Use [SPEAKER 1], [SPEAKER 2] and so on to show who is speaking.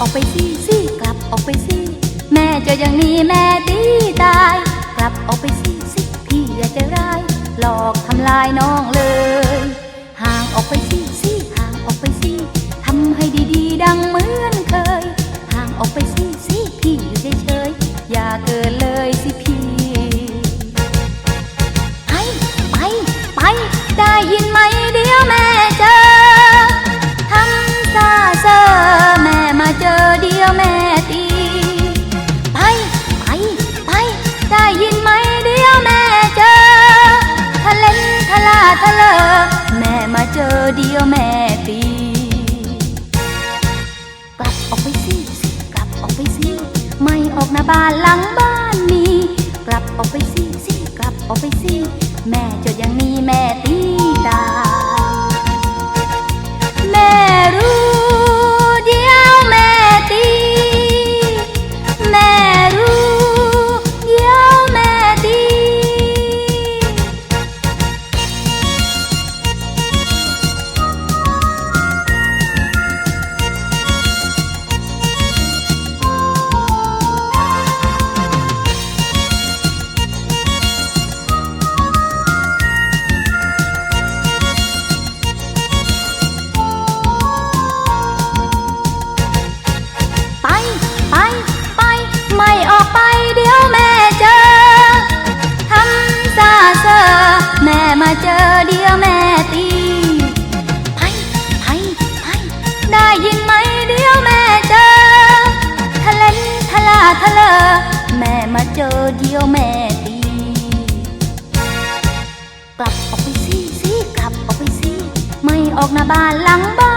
[SPEAKER 1] ออกไปสิสิกลับออกไปสิแม่เจออย่างนี้แม่ตีตาย กลับออกไปสิสิพี่อย่าใจร้าย หลอกทำลายน้องเลย ดียวแม่ตี กลับออกไปสิสิกลับออกไปสิไม่ออกหน้าบ้านหลังบ้านมี กลับออกไปสิสิกลับออกไปสิแม่จออย่างนี้แม่ตี เจอเดียวแม่ตีไปไปไปได้ยินไหมเดียวแม่เจอทะเลนทะลาทะเลแม่มาเจอเดียวแม่ตี กลับออกไปสิสิกลับออกไปสิไม่ออกหน้าบ้านหลังบ้าน